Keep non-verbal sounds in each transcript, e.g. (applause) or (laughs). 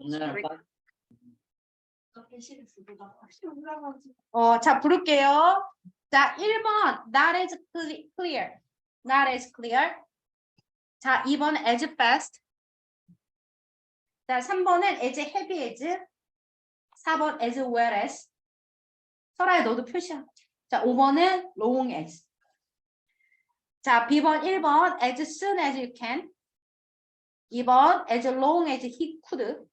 네. 어, 자, 부를게요. 자, 1번, not as cle- clear. not as clear. 자, 2번, as fast. 자, 3번은 as heavy as. 4번, as well as. 설아야, 너도 표시야. 자, 5번은 long as. 자, B번 1번, as soon as you can. 2번, as long as he could.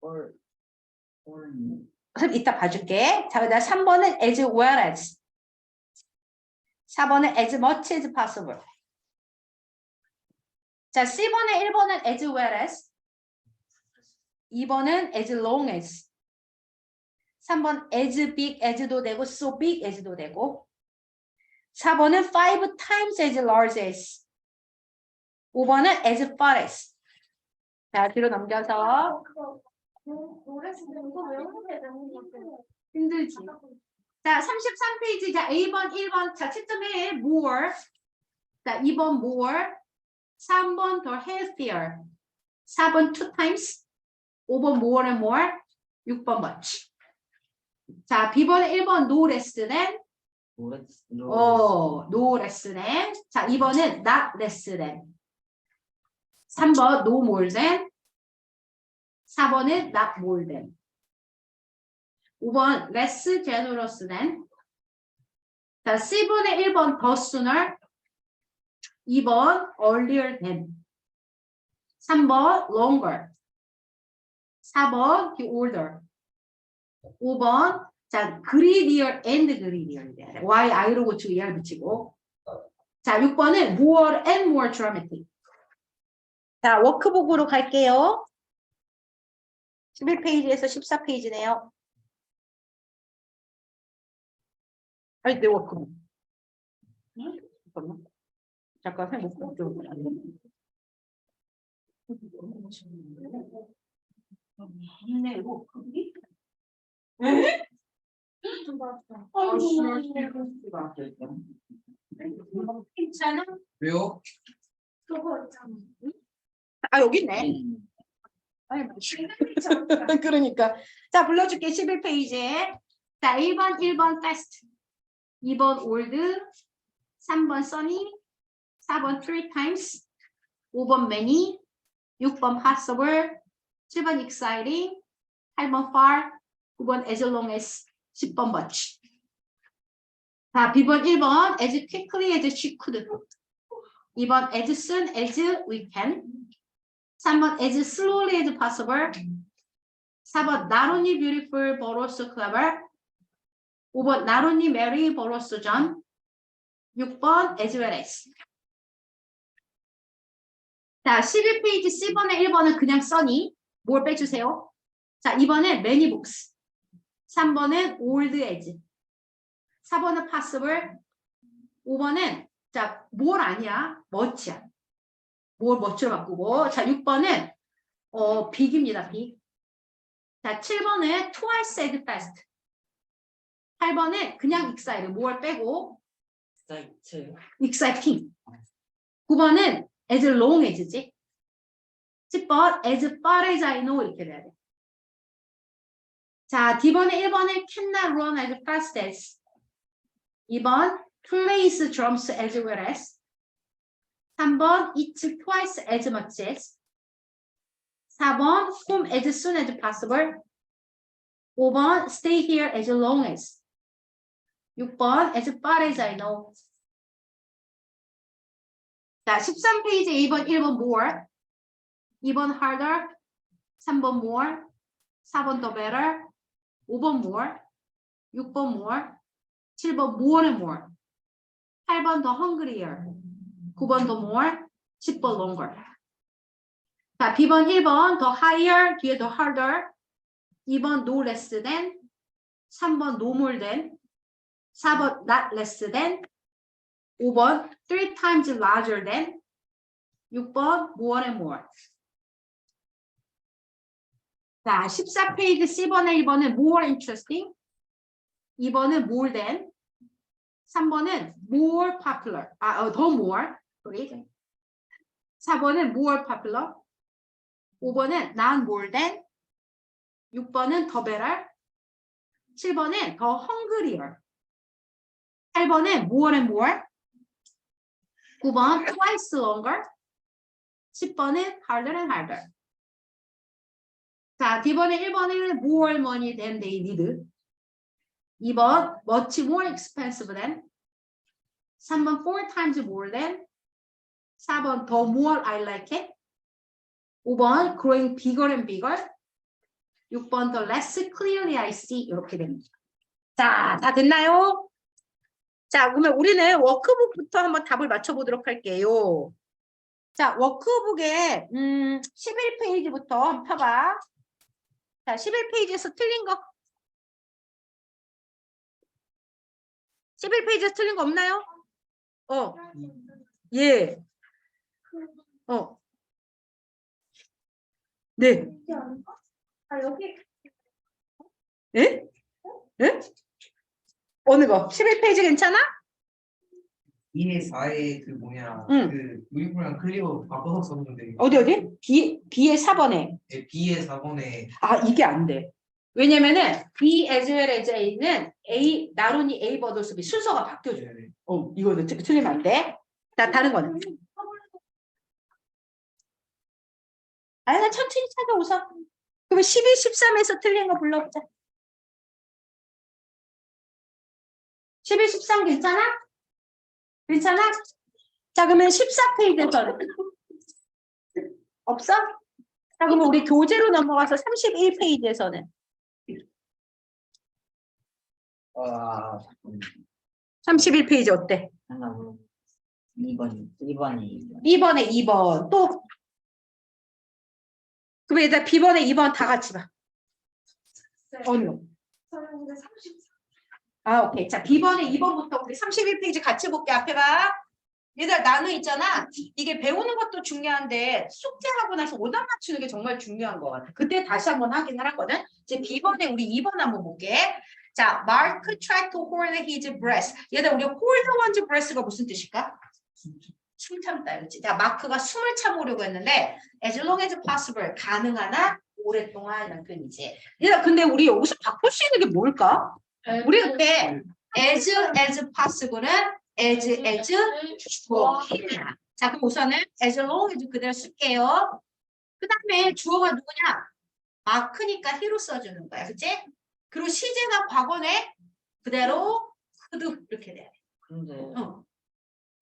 Or or 이따 봐줄게. 자, 그다음 3번은 as well as. 4번은 as much as possible. 자, C번에 1번은 as well as. 2번은 as long as. 3번 as big as도 되고 so big as도 되고. 4번은 five times as large as. 5번은 as far as. 자, 뒤로 넘겨서 힘들지. 자, 33페이지 자, A번, 1번 자, 7.1 more. 자, 2번 more. 3번 더 healthier. 4번 two times. 5번 more and more. 6번 much. 자, B번 1번 no less than. let's know 어, no less than. 자, 2번은 not less than. 3번 no more than. 4번은 not more than. 5번 less generous than. 자, C번의 1번 더 sooner. 2번 earlier than. 3번 longer. 4번 the older. 5번 자, greedier and greedier. 돼야 돼. Y, I로 고치고 ER 붙이고. 자, 6번은 more and more dramatic. 자, 워크북으로 갈게요. 11페이지에서 14페이지네요. 아니, 내 워크북. 잠깐만. 잠깐, 생 목록 좀. 내 워크북이? 괜찮아? 왜요? 아, 여기 있네. 아니, 뭐. 그러니까. 자, 불러줄게. 11페이지에. 자, 1번, 1번 fast. 2번 old. 3번 sunny. 4번 three times. 5번 many. 6번 possible. 7번 exciting. 8번 far. 9번 as long as. 10번 much. 자, B번 1번 as quickly as she could. 2번 as soon as we can. 3번 as slowly as possible. 4번 not only beautiful but also clever. 5번 not only Mary but also John. 6번 as well as. 자, 11페이지 C번에 1번은 그냥 써니. 뭘 빼주세요? 자, 2번은 many books. 3번은 old as. 4번은 possible. 5번은 자, 뭘 아니야? 멋이야. 뭘 멋으로 바꾸고. 자, 6번은 어, big입니다. big. 자, 7번은 twice as fast. 8번은 그냥 excited. 뭘 빼고 사이트 exciting. 9번은 as long as지. 10번 as far as I know 이렇게 돼야 돼. 자, D번에 1번은 cannot run as fast as. 2번 plays drums as well as. 3번 eats twice as much as. 4번 home as soon as possible. 5번 stay here as long as. 6번 as far as I know. 자, 13페이지 2번, 1번 more. 2번 harder. 3번 more. 4번 더 better. 5번 more. 6번 more. 7번 more and more. 8번 더 hungrier. 9번 더 more. 10번 longer. 자, B번 1번 더 higher. 뒤에 더 harder. 2번 no less than. 3번 no more than. 4번 not less than. 5번 three times larger than 6번 more and more 자 14페이지 C번에 1번은 more interesting 2번은 more than 3번은 more popular 아, 어, 더 more sorry. 4번은 more popular 5번은 not more than 6번은 더 better. 7번은 더 hungrier. 8번은 more and more. 9번 twice longer. 10번은 harder and harder. 자, D번에 1번은 more money than they need. 2번 much more expensive than. 3번 four times more than. 4번 the more I like it. 5번 growing bigger and bigger. 6번 the less clearly I see 이렇게 됩니다. 자, 다 됐나요? 자, 그러면 우리는 워크북부터 한번 답을 맞춰보도록 할게요. 자, 워크북에 음, 11페이지부터 한번 펴봐. 자, 11페이지에서 틀린 거. 11페이지에서 틀린 거 없나요? 어, 예. 어. 네. 아 여기 예? 예? 어느 거? 11페이지 괜찮아? 2회 4회 그 뭐냐 응. 그 우리프랑 클리어 바꿔서 썼는데 어디 어디? B B의 4번에. 네, B의 4번에 아 이게 안 돼. 왜냐면은 B as well as A는 A 나론이 A 버들 수비 순서가 바뀌어줘야 돼. 어 이거는 틀- 틀리면 안 돼. 자 다른 거는. 나 천천히 찾아오서. 그러면 12, 13에서 틀린 거 불러보자. 11, 13 괜찮아? 괜찮아? 자 그러면 14페이지에서는 없어? 자 그러면 우리 교재로 넘어가서 31페이지에서는 아, 31페이지 어때? 하나 물어. 2번, 2번이 2번에 2번 또 그럼 일단 B번에 2번 다 같이 봐. 거? 30아 오케이 자 B번에 2번부터 우리 31페이지 같이 볼게 앞에 봐. 얘들 나눠 있잖아. 이게 배우는 것도 중요한데 숙제하고 나서 오답 맞추는 게 정말 중요한 것 같아. 그때 다시 한번 확인을 하거든. 이제 B번에 우리 2번 한번 볼게. 자, Mark tried to hold. 얘들 우리 hold one's breath가 무슨 뜻일까? 숨 참다, 그렇지? 자, 마크가 숨을 참으려고 했는데 as long as possible 가능한 한 오랫동안 이런 뜻이지. 얘들 근데 우리 여기서 바꿀 수 있는 게 뭘까? 우리 그때 as as possible은 as as 주어이야. 자, 그럼 우선은 as long as 그대로 쓸게요. 그 다음에 주어가 누구냐? 마크니까 he로 써주는 거야, 그치? 그리고 시제가 과거네 그대로 could 이렇게 돼. 근데 어.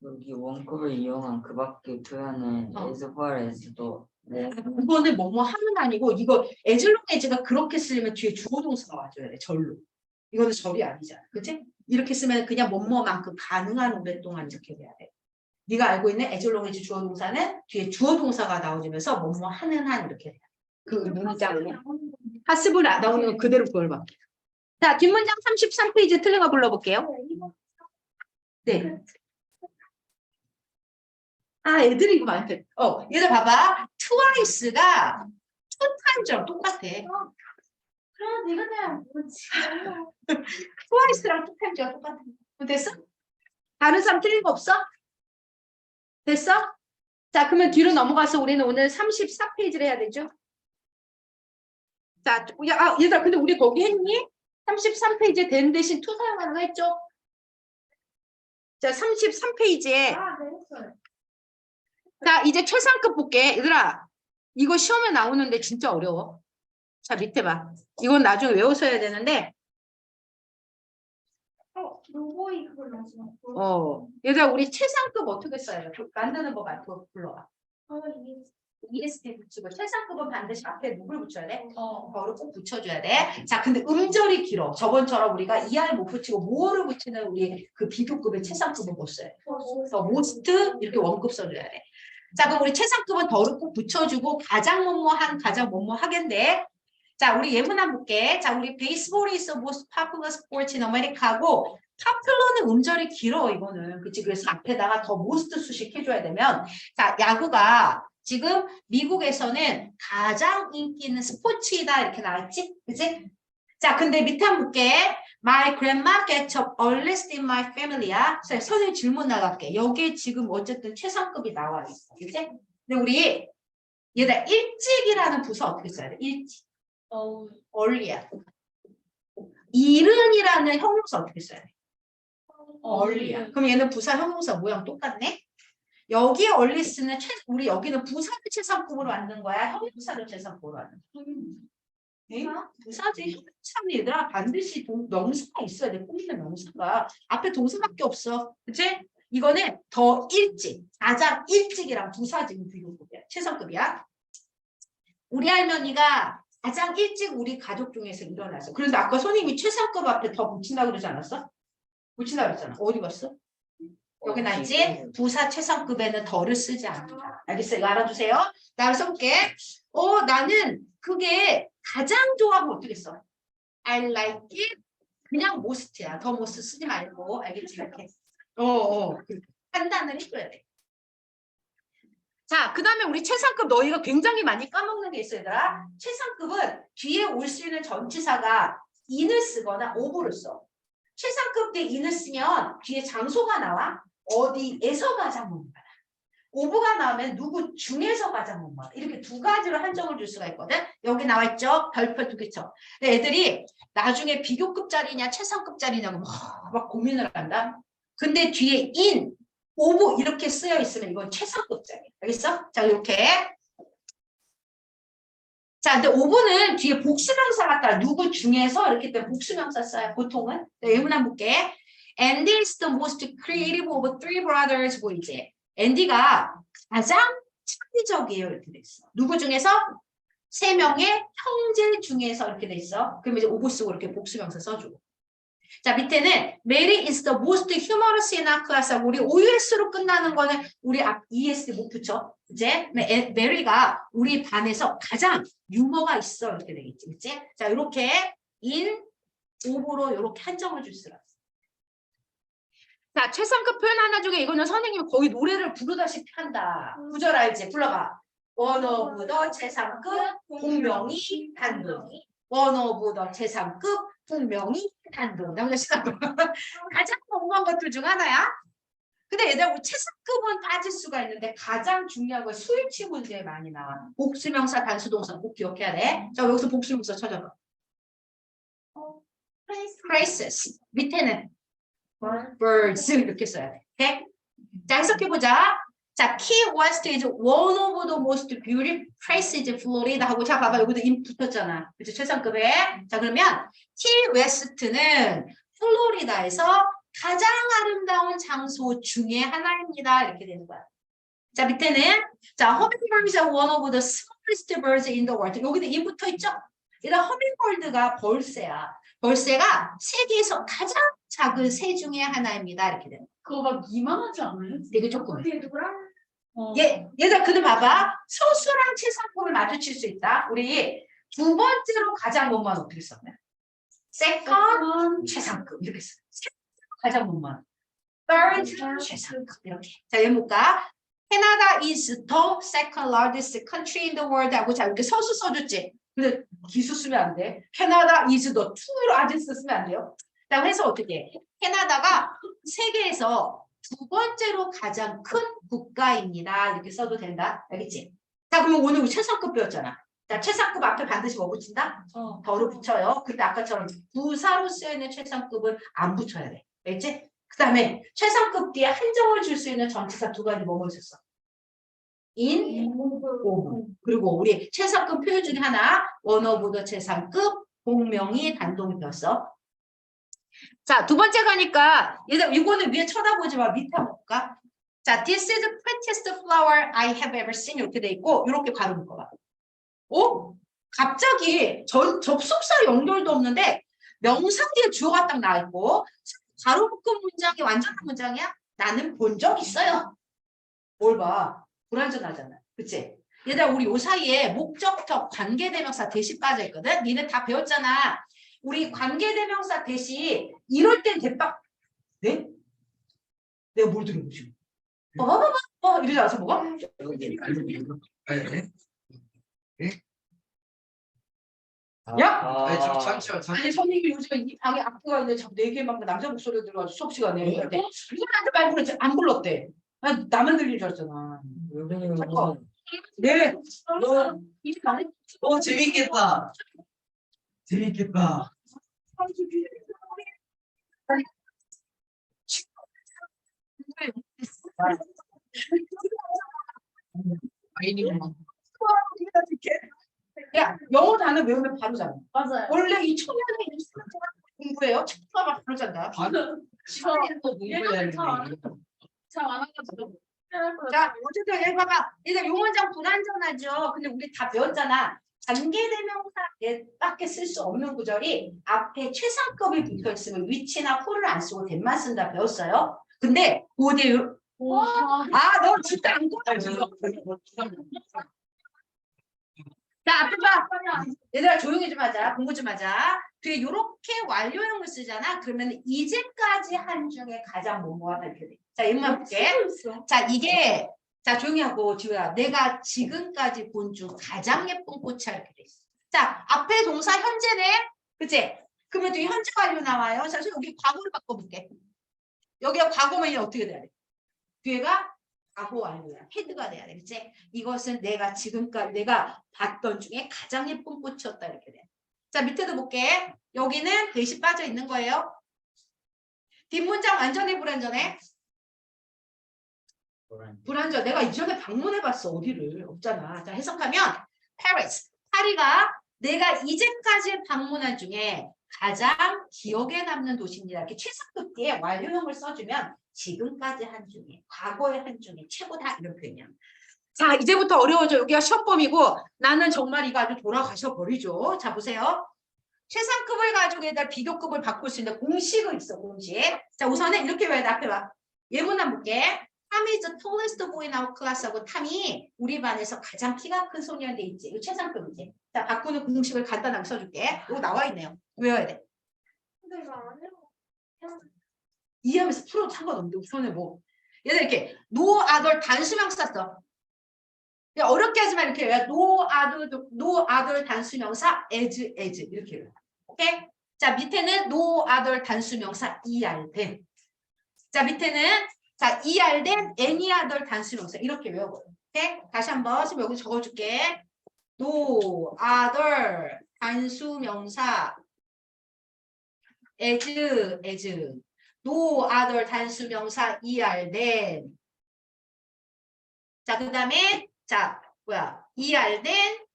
여기 원급을 이용한 그 밖의 표현은 어. as far as도 뭐 이거는 뭐뭐 하는 아니고 이거 as long as가 그렇게 쓰려면 뒤에 주어 동사가 와줘야 돼, 절로. 이거는 절이 아니잖아, 그치? 이렇게 쓰면 그냥 뭐뭐만큼 가능한 오랫동안 이렇게 돼야 돼. 네가 알고 있는 as long as 주어 동사는 뒤에 주어 동사가 나오면서 뭐뭐 하는 한 이렇게 돼. 그 문장을 하스불 안 나오는 건 그대로 그걸 봐. 자, 뒷문장 33페이지 틀린 거 불러볼게요. 네. 아, 애들이 이거 많대. 어, 얘들 봐봐. two times랑 똑같아. 그럼 네가 그냥 뭐지 two times가 똑같아. 그럼 됐어? 다른 사람 틀린 거 없어? 됐어? 자, 그러면 뒤로 넘어가서 우리는 오늘 34페이지를 해야 되죠? 자, 야, 아, 얘들아, 근데 우리 거기 했니? 33페이지에 된 대신 투 사용하는 거 했죠? 자, 33페이지에 아네 했어요 자, 이제 최상급 볼게. 얘들아, 이거 시험에 나오는데 진짜 어려워. 자, 밑에 봐. 이건 나중에 외워서야 되는데, 어 로보이 그걸 마지막 어, 얘들아, 우리 최상급 어떻게 써야 돼? 그 만드는 법 알고 불러봐. 어 EST 붙이고, 최상급은 반드시 앞에 누굴 붙여야 돼? 어 거를 꼭 붙여줘야 돼. 자, 근데 음절이 길어. 저번처럼 우리가 ER 못 붙이고, 모어를 붙이는 우리 그 비교급의 최상급은 못 써요. 그래서 모스트 이렇게 원급 써줘야 돼. 자, 그럼 우리 최상급은 덜을 꼭 붙여주고 가장 뭐뭐한 가장 뭐뭐하겠네. 자, 우리 예문한 볼게. 자, 우리 베이스볼이 있어 most popular sport in America고 popular는 음절이 길어 이거는. 그치? 그래서 앞에다가 더 most 수식 해줘야 되면 자, 야구가 지금 미국에서는 가장 인기 있는 스포츠이다 이렇게 나왔지? 그치? 자, 근데 밑에 한번 볼게. My grandma gets up earliest in my family야. 자, 선생님 질문 나갈게. 여기에 지금 어쨌든 최상급이 나와 있어. 그치? 근데 우리 얘들 일찍이라는 부사 어떻게 써야 돼? 일찍. early야. 이른이라는 형용사 어떻게 써야 돼? early야. 그럼 얘는 부사 형용사 모양 똑같네? 여기 early스는 최, 우리 여기는 부사를 최상급으로 만든 거야? 형용사를 최상급으로 만든 거야? 에? 부사지 형용사는 얘들아 반드시 동, 명사가 있어야 돼. 꾸미는 명사가. 앞에 동사밖에 없어. 그치? 이거는 더 일찍, 가장 일찍이랑 부사 지금 비교급이야. 최상급이야. 우리 할머니가 가장 일찍 우리 가족 중에서 일어났어. 그런데 아까 선생님이 최상급 앞에 더 붙인다 그러지 않았어? 붙인다 그랬잖아. 어디 갔어? 여기 나 있지? 부사 최상급에는 덜을 쓰지 않는다. 알겠어요? 이거 알아두세요. 나 써볼게. 어, 나는 그게 가장 좋아하면 어떻게 써? I like it. 그냥 most야. 더 most 쓰지 말고. 알겠지? 이렇게. 어, 어. 그 판단을 해줘야 돼. 자, 그 다음에 우리 최상급 너희가 굉장히 많이 까먹는 게 있어, 얘들아. 최상급은 뒤에 올 수 있는 전치사가 in을 쓰거나 of를 써. 최상급 때 in을 쓰면 뒤에 장소가 나와. 어디에서 가장 못 받아. 오브가 나오면 누구 중에서 가장 못 받아. 이렇게 두 가지로 한정을 줄 수가 있거든. 여기 나와 있죠? 별표 두개 쳐. 근데 애들이 나중에 비교급짜리냐 최상급짜리냐고 막, 막 고민을 한다. 근데 뒤에 in, 오브 이렇게 쓰여 있으면 이건 최상급짜리. 알겠어? 자, 이렇게. 자, 근데 오브는 뒤에 복수명사 같다. 누구 중에서 이렇게 때 복수명사 써요. 보통은. 네, 예문 한번 볼게. Andy is the most creative of three brothers. 보이지? 앤디가 가장 창의적이에요. 이렇게 돼 있어. 누구 중에서? 세 명의 형제 중에서 이렇게 돼 있어. 그러면 이제 오브 쓰고 이렇게 복수명사 써주고. 자, 밑에는 Mary is the most humorous in our class. 우리 OUS로 끝나는 거는 우리 앞 ES 못 붙여. 이제 메리가 우리 반에서 가장 유머가 있어. 이렇게 되겠지. 그치? 자, 이렇게 in, 오브로 이렇게 한정을 줄 수가 있어. 자, 최상급 표현 하나 중에 이거는 선생님이 거의 노래를 부르다시피 한다. 구절 알지? 불러봐. 원어부더 최상급 분명히 단둥이. 원어부더 최상급 분명히 단둥. 남자 시간 가장 궁금한 것들 중 하나야. 근데 얘들아 우리 최상급은 빠질 수가 있는데 가장 중요한 건 수일치 문제에 많이 나와. 복수명사 단수동사 꼭 기억해야 돼. 자 여기서 복수명사 찾아봐. crisis 밑에는 birds 이렇게 써야 돼. 오케이? 자 해석해보자. 자, Key West is one of the most beautiful places in Florida 하고 자 봐봐 여기도 임 붙었잖아. 그치 최상급에. 자 그러면 Key West는 플로리다에서 가장 아름다운 장소 중에 하나입니다. 이렇게 되는 거야. 자 밑에는 자 hummingbirds are one of the smallest birds in the world. 여기도 임 붙어 있죠? 일단 허밍버드가 벌새야. 벌새가 세계에서 가장 작은 새 중에 하나입니다. 이렇게 되는. 그거 막 이만하지 않아요? 되게 조금. 그게 누구랑? 어. 얘, 얘들 근데 봐봐. 소수랑 최상급을 마주칠 수 있다. 우리 두 번째로 가장 못만 어떻게 썼냐? second 최상급 이렇게 써. 가장 못만. third 최상급 이렇게. 자, 얘 볼까? 캐나다 is the second largest country in the world 하고 자 이렇게 서수 써줬지. 근데 기수 쓰면 안 돼. 캐나다 is the two largest 쓰면 안 돼요. 자, 해서 어떻게 해? 캐나다가 세계에서 두 번째로 가장 큰 국가입니다. 이렇게 써도 된다. 알겠지? 자, 그러면 오늘 우리 최상급 배웠잖아. 자, 최상급 앞에 반드시 뭐 붙인다? 어. 덜을 붙여요. 근데 아까처럼 부사로 쓰여있는 최상급은 안 붙여야 돼. 알겠지? 그 다음에 최상급 뒤에 한정을 줄 수 있는 전치사 두 가지 뭐뭐 있었어? in, 오브. 그리고 우리 최상급 표현 중에 하나, 원어부더 최상급, 공명이 단독이 배웠어. 자, 두 번째 가니까, 얘들, 이거는 위에 쳐다보지 마. 밑에 볼까? 자, this is the prettiest flower I have ever seen. 이렇게 돼 있고, 이렇게 바로 묶어봐. 어? 갑자기 전, 접속사 연결도 없는데, 명사 뒤에 주어가 딱 나와 있고, 가로 묶은 문장이 완전한 문장이야? 나는 본 적 있어요. 뭘 봐. 불완전하잖아. 그치? 얘들아, 우리 요 사이에 목적격, 관계대명사 대시까지 했거든? 니네 다 배웠잖아. 우리 관계대명사 대시, 이럴 땐 대박. 네? 내가 뭘 들은 거지? 어, 어, 어, 어, 이러지 않아서 뭐가? 아니, 네? 야! 아니, 저 잠시만, 아니, 잠시만. 선생님이 요즘에 이 방에 악기가 있는데 자꾸 네 개만 남자 목소리가 들어가서 수업 시간에. 근데 이분한테 말 부르지 안 불렀대. 아, 나만 들린 줄 알았잖아. 여기는 네. 너. 어, 재밌겠다. 재밌겠다. 아이니만. 야 영어 단어 외우면 바로 잡아. 맞아요. 원래 이 초면에 이 공부해요. 책가만 바로 잔다. 시간도 공부해야. 잘안 하거든요. 자, 어쨌든 봐봐. 일단 요 문장 불완전하죠. 근데 우리 다 배웠잖아. 관계대명사밖에 쓸 수 없는 구절이 앞에 최상급이 붙어 있으면 위치나 who를 안 쓰고 된만 쓴다 배웠어요. 근데 고대 와. 아, 너 진짜 안 고. 자, 앞에 봐. 얘들아 조용히 좀 하자. 공부 좀 하자. 뒤에 요렇게 완료형을 쓰잖아. 그러면 이제까지 한 중에 가장 뭐뭐하다 이렇게 돼. 자, 이만 볼게. 자, 이게 자 조용히 하고 지우야. 내가 지금까지 본 중 가장 예쁜 꽃이야 이렇게 돼 있어. 자, 앞에 동사 현재네. 그치? 그러면 뒤에 현재 완료 나와요. 자, 여기 과거를 바꿔볼게. 여기가 과거면 어떻게 돼야 돼? 뒤에가 과거 완료야. 헤드가 돼야 돼. 그치? 이것은 내가 지금까지 내가 봤던 중에 가장 예쁜 꽃이었다 이렇게 돼. 자, 밑에도 볼게. 여기는 대시 빠져 있는 거예요. 뒷문장 완전히 불완전해. 불안정. 내가 이전에 방문해봤어. 어디를. 없잖아. 자, 해석하면 Paris. 파리가 내가 이제까지 방문한 중에 가장 기억에 남는 도시입니다. 이렇게 최상급 뒤에 완료형을 써주면 지금까지 한 중에, 과거의 한 중에 최고다 이런 표현이야. 자, 이제부터 어려워져. 여기가 시험범이고 나는 정말 이거 아주 돌아가셔 버리죠. 자, 보세요. 최상급을 가지고 얘들 비교급을 바꿀 수 있는 공식이 있어, 공식. 자, 우선은 이렇게 돼. 앞에 봐. 예문한 볼게. 탐이 is the tallest boy in our class하고 탐이 우리 반에서 가장 키가 큰 소년인데 있지. 이거 최상급이지. 자, 바꾸는 공식을 간단하게 써줄게. 이거 나와 있네요. 외워야 돼. 해요. 이해하면서 풀어도 상관없는데 우선은 뭐. 얘들 이렇게 no other 단수명사 써. 그냥 어렵게 하지 마 이렇게 외워. no other, no other 단수명사 as, as 이렇게 외워. 오케이? 자, 밑에는 no other 단수명사 er 된. 자, 밑에는 자, er 된 any other 단수명사 이렇게 외워버려. 오케이? 다시 한번 여기 적어줄게. No other 단수 명사 as, as no other 단수 명사 er 된. 자, 그 다음에 자, 뭐야? er 된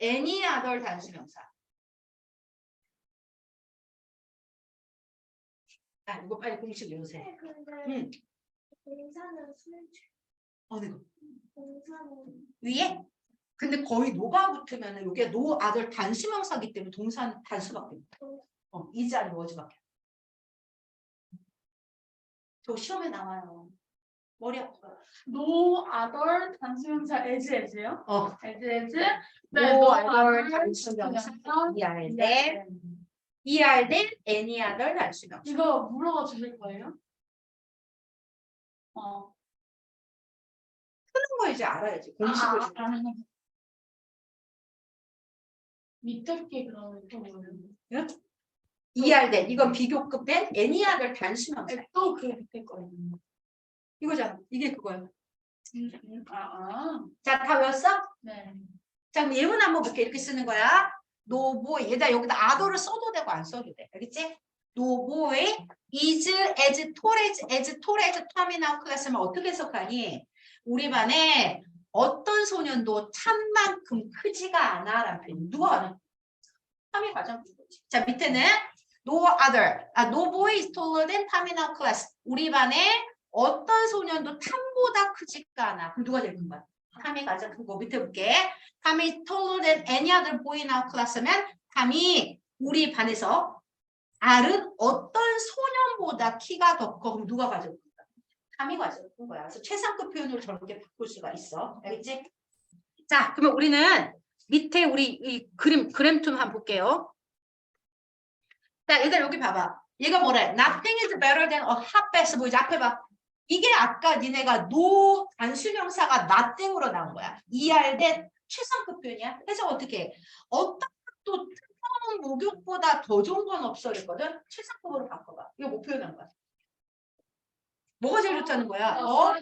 any other 단수 명사. 아, 이거 빨리 공식 외우세요. 네, 근데 응. 어느 거? 공사는 위에? 근데 거의 노가 붙으면 이게 no other 단수명사기 때문에 동사는 단수밖에 없어. 어, 이지 아니면 어지밖에. 저 시험에 나와요. 머리 아파요. No other 단수명사 as as요? 어. as as. no other 단수명사 er 된 er 된 any other 단수명사. 이거 물어봐 주실 거예요? 어. 거 이제 알아야지. 공식을. 아, 아, 아. 밑에 게 그러면 또 뭐예요? er 된 이건 비교급 된 any other 단수명사. 또그 밑에 거예요. 이거잖아. 이게 그거야. 아, 아. 자, 다 외웠어? 네. 자, 그럼 예문 한번 볼게. 이렇게 쓰는 거야. 노보 얘다 여기다 아도를 써도 되고 안 써도 돼. 알겠지? 노보의 is as tall as as tall as 텀이나 클래스면 어떻게 해석하니? 우리 반에 어떤 소년도 참만큼 크지가 않아 라는 표현. 누가 아는? 탐이 가장 큰 거지. 자, 밑에는 no other. 아, no boy is taller than 탐이나 클래스. 우리 반에 어떤 소년도 탐보다 크지가 않아. 그럼 누가 제일 큰? 탐이 가장 큰 거. 밑에 볼게. 탐이 taller than any other boy in our class면 탐이 우리 반에서 다른 어떤 소년보다 키가 더 커. 그럼 누가 가장 큰 탐이 가장 큰 거야. 그래서 최상급 표현으로 저렇게 바꿀 수가 있어. 알겠지? 자, 그러면 우리는 밑에 우리 이 그림 그램 좀 한번 볼게요. 자, 얘들 여기 봐봐. 얘가 뭐래? Nothing is better than a hot bath 보이지? 앞에 봐. 이게 아까 니네가 no 단수명사가 nothing으로 나온 거야. er 된 최상급 표현이야. 해석 어떻게 해? 어떤 것도 특별한 목욕보다 더 좋은 건 없어 그랬거든. 최상급으로 바꿔봐. 이거 못 표현한 거야. 뭐가 제일 좋다는 거야? 어?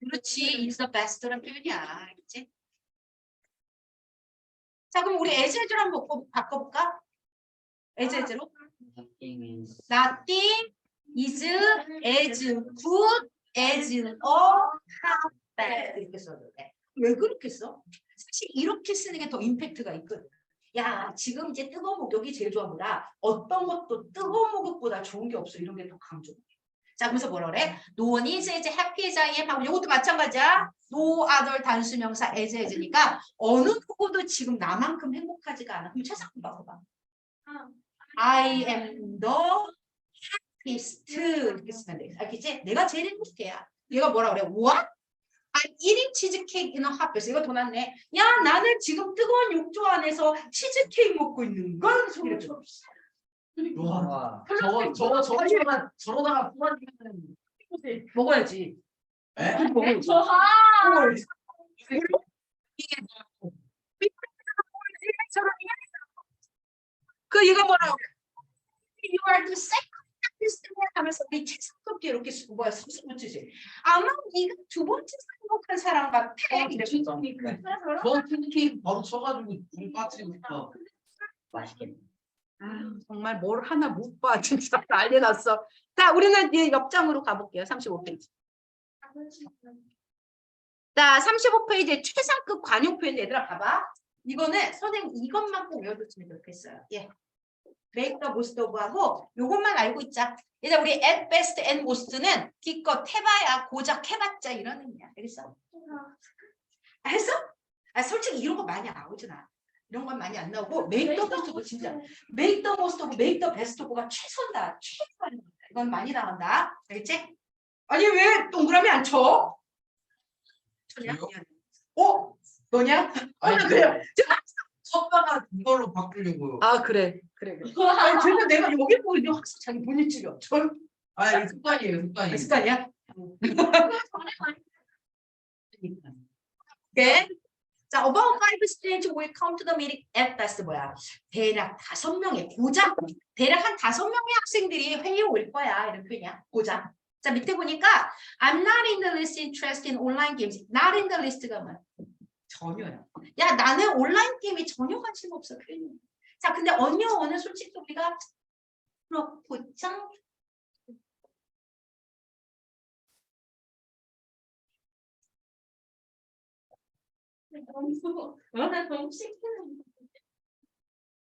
그렇지. is the best라는 표현이야. 알겠지? 자, 그럼 우리 에즈에즈로 한번 바꿔- 바꿔볼까? 에즈에즈로. Nothing is Nothing is as good as a habit. 이렇게 써도 돼. 왜 그렇게 써? 사실 이렇게 쓰는 게 더 임팩트가 있거든. 야, 지금 이제 뜨거운 목욕이 제일 좋아 보다. 어떤 것도 뜨거운 목욕보다 좋은 게 없어. 이런 게 더 강조. 자, 그래서 뭐라 그래? One is as happy as I am 하고 이것도 마찬가지야. No other 단수명사 as as니까 어느 누구도 지금 나만큼 행복하지가 않아. 그럼 최상품 바꿔봐. I am the happiest 이렇게 쓰면 돼. 알겠지? 내가 제일 행복해야. 얘가 뭐라 그래? What? I'm eating cheesecake in a hot place. 이거 더 낫네. 야, 나는 지금 뜨거운 욕조 안에서 치즈케이크 먹고 있는 걸 소리를 줘. 와, 와 저거 저거 저거만 저러다가 부러지면 먹어야지. 에? 먹어야지. 좋아. 그 이거 뭐라고? You are the second man 하면서 우리 최상급게 이렇게 뭐야 수수 붙이지. 아마 네가 두 번째 행복한 사람 같아. 진짜 저 캔케이크 바로 쳐가지고 물 빠뜨리고 싶다. 맛있겠네 아, 정말 뭘 하나 못 봐. (laughs) 진짜 난리 났어. 자, 우리는 이제 옆장으로 가볼게요. 35페이지. 자, 35페이지에 최상급 관용 표현 얘들아 봐봐. 이거는 선생님 이것만 꼭 외워뒀으면 좋겠어요. 예. Most of 하고 요것만 알고 있자. 얘들아 우리 at best and most는 기껏 해봐야 고작 해봤자 이런 의미야. 알겠어? 아, 했어? 아, 솔직히 이런 거 많이 나오진 않아. 이런 건 많이 안 나오고 make the most of 진짜 make the most of make the best of가 최선다. 최선다. 이건 많이 나간다. 알겠지? 아니 왜 동그라미 안 쳐? 미안해. 어? 너냐? (laughs) 아니 아, 그래요. 쳤 다가 이걸로 바꾸려고요. 아 그래 그래 그래. 아니 제가 내가 여기 보이는데 확실히 자기 본인 찍어. 저 아, 이거 습관이에요, 습관이. 습관이야? 오케이. (laughs) 자, about five students will come to the meeting at best 뭐야? 대략 다섯 명의 고작 대략 한 다섯 명의 학생들이 회의에 올 거야 이런 표현이야. 고작. 자 밑에 보니까 I'm not in the least interested in online games. Not in the list가 뭐야? 전혀야. 야 나는 온라인 게임에 전혀 관심 없어 표현이. 자 근데 언어는 솔직히 우리가 그렇고 짱 너무 나 너무 시키는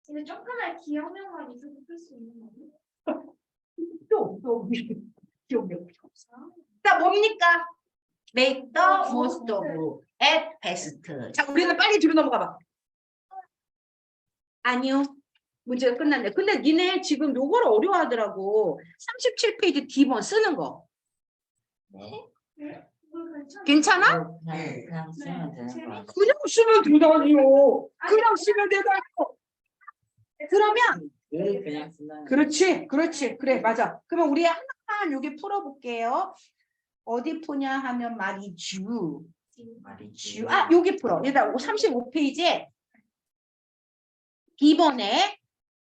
근데 조금만 기억력만 있어도 풀 수 있는 거니? 또, 또, 기억력 필요 없어. 자, 뭡니까? Make the most of at best. 자, 우리는 빨리 뒤로 넘어가 봐. 아니요. 문제가 끝났네. 근데 니네 지금 요걸 어려워하더라고. 37페이지 D번 쓰는 거. 괜찮아? 그냥 그냥 쓰면 되는 거야 그냥 쓰면 되다니요. 그냥 쓰면 되다니요. 그러면 늘 그냥 거야. 그렇지, 그렇지, 그래, 맞아. 그러면 우리 하나만 여기 풀어볼게요. 어디 푸냐 하면 말이죠. 말이지 아, 여기 풀어. 얘들아, 35페이지에 B번에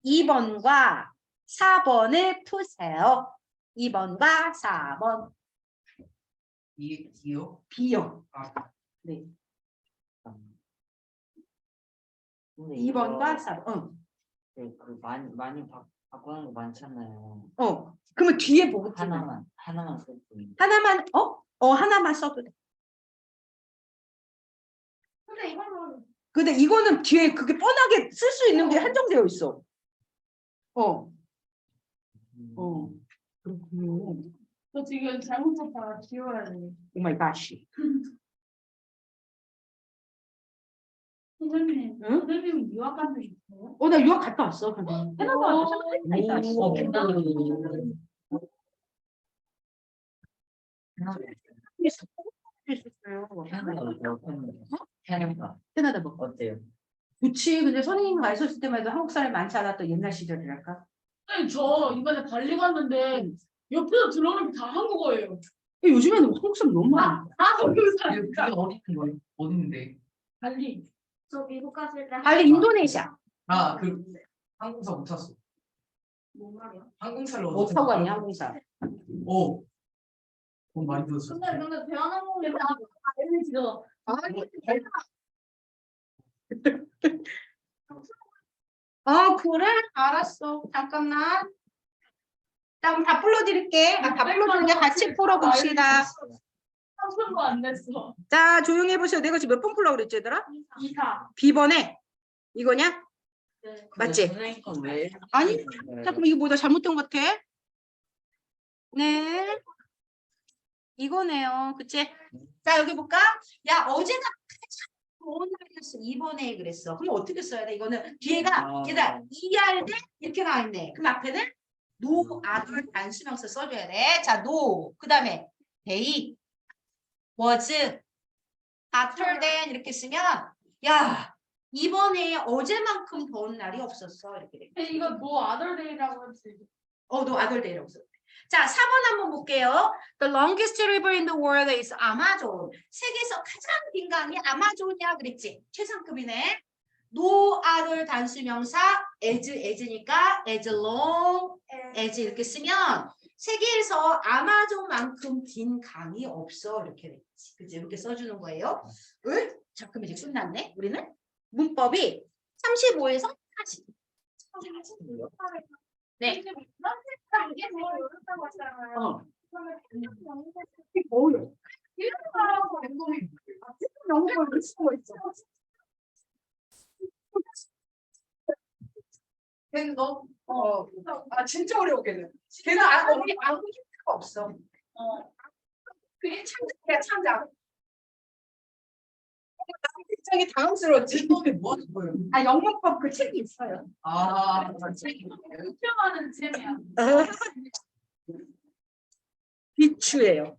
2번과 4번을 푸세요. 2번과 4번 이, 이요? B요. 아, 네. 근데 2번과 이거 4번. 응. 네, 그 많이 많이 바, 바꾸는 거 많잖아요 어. 그러면 뒤에 보고 하나 하나만 하나만 쓸 뿐. 하나만 어? 어, 하나만 써도 돼. 근데 이거는 근데 이거는 뒤에 그게 뻔하게 쓸 수 있는 게 한정되어 있어. 어. 음. 어. 그렇군요. 저 지금 잘못 쳤다가 지워야 돼. 오 마이 갓. 선생님, 응? 선생님 유학 간적 있어요? 어, 나 유학 갔다 왔어. 근데. 캐나다 어. 왔어. 갔다 왔어. 오, 괜찮아. 캐나다? 캐나다 캐나다 뭐. 어때요? 좋지. 근데 선생님 가 있었을 때만 해도 한국 사람이 많지 않았던 옛날 시절이랄까. 아니 저 이번에 발리 갔는데 옆에서 들어오는 게 다 한국어예요. 요즘에는 한국 사람 너무 많아. 다 한국 사람. 어디 있는 거예요? 어디 있는데? 발리. 저 미국 갔을 때 발리 인도네시아. 아, 그 항공사 못 탔어. 뭔 말이야? 항공사를 못 어디서 타고 탔어? 가냐 한국사. 오. 돈 많이 들었어. 근데 근데 대한항공이 발리 지금 아니, (laughs) 어, 그래? 알았어. 잠깐만. 자, 그럼 다 불러드릴게. 아, 다 불러드리냐? 같이 풀어봅시다. 한푼도 안 냈어. 자, 조용히 해보세요. 내가 지금 몇 번 풀라고 그랬지, 얘들아? 이사. B번에. 이거냐? 네. 맞지? 선생님 건 왜 아니, 자, 그럼 이거 뭐다 잘못된 것 같아? 네. 이거네요. 그치? 자, 여기 볼까? 야, 어제가 가장 좋은 날이었어. 이번에 그랬어. 그럼 어떻게 써야 돼? 이거는 뒤에가, 아. 얘들아, ER 대 이렇게 나와 있네. 그럼 앞에는 노, 아들 단수명사 써줘야 돼. 자, 노. 그 다음에 they, was, after then 이렇게 쓰면, 야, 이번에 어제만큼 더운 날이 없었어. 이렇게 돼. 이거 뭐 아들데이라고 했지. 어, 너 아들 데이라고 써. 자, 4번 한번 볼게요. The longest river in the world is Amazon. 세계에서 가장 긴 강이 아마존이야 그랬지? 최상급이네. no other 단수명사 as as니까 as long as 이렇게 쓰면 세계에서 아마존만큼 긴 강이 없어 이렇게 됐지. 그치? 이렇게 써주는 거예요. 응? 자, 그럼 이제 끝났네. 우리는 문법이 35에서 40. 네. 어. 쓰고 있어. 걔는 너, 어, 아, 진짜 어려웠겠네. 걔는 아, 언니 아무 힌트가 없어. 어. 그게 창작이야, 창작. 굉장히 당황스러웠지. 뭐 하는 거예요? 아, 영문법 그 책이 있어요. 아, 수영하는 셈이야. 비추예요.